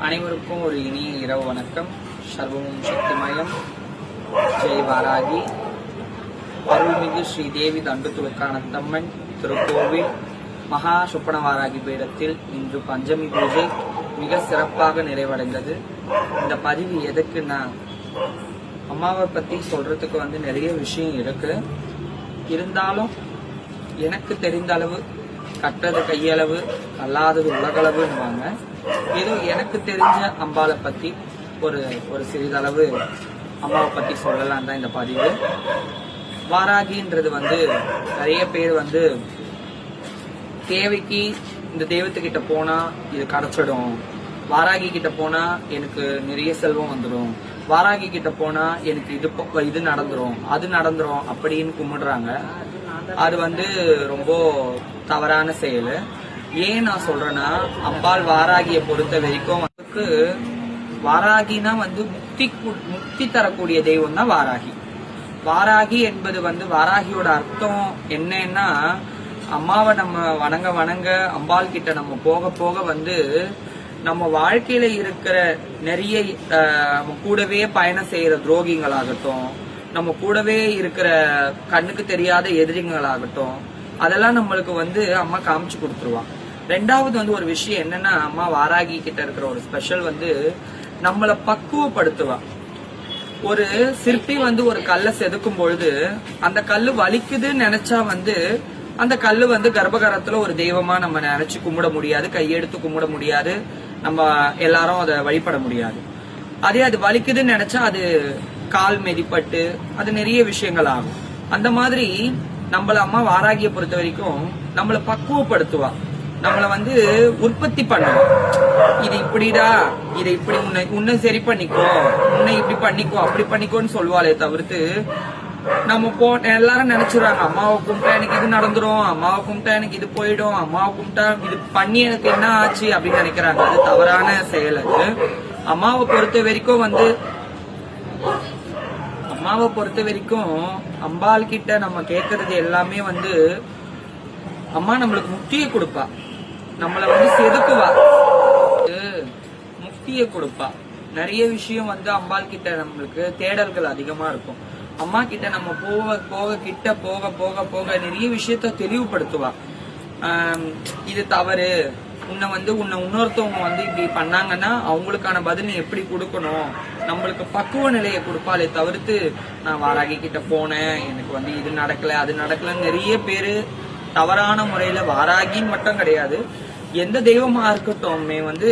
அனைவருக்கும் ஒரு இனிய இரவு வணக்கம். சர்வமும் சக்திமயம். ஜெய் வாராகி. அருள்மிகு ஸ்ரீ தேவி திருக்கோவில் மகா சுப்பன வாராகி பீடத்தில் இன்று பஞ்சமி பூஜை மிக சிறப்பாக நிறைவடைந்தது. இந்த பதிவு எதுக்குன்னா அம்மாவை பற்றி சொல்றதுக்கு வந்து நிறைய விஷயம் இருக்கு. இருந்தாலும் எனக்கு தெரிந்த அளவு கட்டது கையளவு கல்லாதது உலகளவுன்னுவாங்க ஏதோ எனக்கு தெரிஞ்ச அம்பாளை பத்தி ஒரு ஒரு சிறிதளவு அம்மாவை பத்தி சொல்லலாம் தான் இந்த பதிவு. வாராகின்றது வந்து நிறைய பேர் வந்து தேவைக்கு இந்த தெய்வத்துக்கிட்ட போனா இது கிடச்சிடும். வாராகி கிட்ட போனா எனக்கு நிறைய செல்வம் வந்துடும் வாராகி கிட்ட போனா எனக்கு இது இது நடந்துரும் அது நடந்துரும் அப்படின்னு கும்பிடுறாங்க. அது வந்து ரொம்ப தவறான செயல். ஏன் நான் சொல்றேன்னா அம்பாள் வாராகியை பொறுத்த வரைக்கும் அதுக்கு வாராகினா வந்து முக்தி முக்தி தரக்கூடிய தெய்வம் தான் வாராகி. வாராகி என்பது வந்து வாராகியோட அர்த்தம் என்னன்னா அம்மாவை நம்ம வணங்க வணங்க அம்பாள் கிட்ட நம்ம போக போக வந்து நம்ம வாழ்க்கையில இருக்கிற நிறைய நம்ம கூடவே பயணம் செய்யற துரோகிங்களாகட்டும் நம்ம கூடவே இருக்கிற கண்ணுக்கு தெரியாத எதிரிங்களாகட்டும் அதெல்லாம் நம்மளுக்கு வந்து அம்மா காமிச்சு கொடுத்துருவான் ரெண்டாவது வந்து ஒரு விஷயம் என்னன்னா அம்மா வாராகி கிட்ட இருக்கிற ஒரு ஸ்பெஷல் வந்து நம்மளை பக்குவப்படுத்துவான் ஒரு சிற்பி வந்து ஒரு கல்லை செதுக்கும் பொழுது அந்த கல்லு வலிக்குதுன்னு நினைச்சா வந்து அந்த கல்லு வந்து கர்ப்பகாரத்துல ஒரு தெய்வமா நம்ம நினைச்சு கும்பிட முடியாது கையெடுத்து கும்பிட முடியாது நம்ம எல்லாரும் அதை வழிபட முடியாது. அதே அது வலிக்குதுன்னு நினைச்சா அது கால் மெதிப்பட்டு அது நிறைய விஷயங்கள் ஆகும். அந்த மாதிரி நம்மள அம்மா வாராகிய பொறுத்த வரைக்கும் நம்மள பக்குவப்படுத்துவா. நம்மள வந்து உற்பத்தி பண்ணுவோம் இது இப்படிடா இதை இப்படி உன்னை உன்னை சரி பண்ணிக்கோ உன்னை இப்படி பண்ணிக்கோ அப்படி பண்ணிக்கோன்னு சொல்லுவாளே தவிர்த்து நம்ம போ எல்லாரும் நினைச்சிருவாங்க அம்மாவை கும்பிட்டா எனக்கு இது நடந்துரும் அம்மாவை கும்பிட்டா எனக்கு இது போயிடும் அம்மாவை கும்பிட்டா இது பண்ணி எனக்கு என்ன ஆச்சு அப்படின்னு நினைக்கிறாங்க. அது தவறான செயல் அது. அம்மாவை பொறுத்த வரைக்கும் வந்து அம்மாவை பொறுத்த வரைக்கும் அம்பாள் கிட்ட நம்ம கேட்கறது எல்லாமே வந்து அம்மா நம்மளுக்கு முக்தியை கொடுப்பா. நம்மள வந்து செதுக்குவா. இது முக்தியை கொடுப்பா. நிறைய விஷயம் வந்து அம்பாள் கிட்ட நம்மளுக்கு தேடல்கள் அதிகமா இருக்கும். அம்மா கிட்ட நம்ம போக போக கிட்ட போக போக போக நிறைய விஷயத்த தெளிவுபடுத்துவா. இது தவறு. உன்னை வந்து உன்னை இன்னொருத்தவங்க வந்து இப்படி பண்ணாங்கன்னா அவங்களுக்கான பதில் நீ எப்படி கொடுக்கணும்? நம்மளுக்கு பக்குவ நிலையை கொடுப்பாளே தவிர்த்து நான் வாராகி கிட்ட போனேன் எனக்கு வந்து இது நடக்கல அது நடக்கலன்னு நிறைய பேர் தவறான முறையில வாராகின்னு மட்டும் கிடையாது. எந்த தெய்வமா இருக்கட்டும் வந்து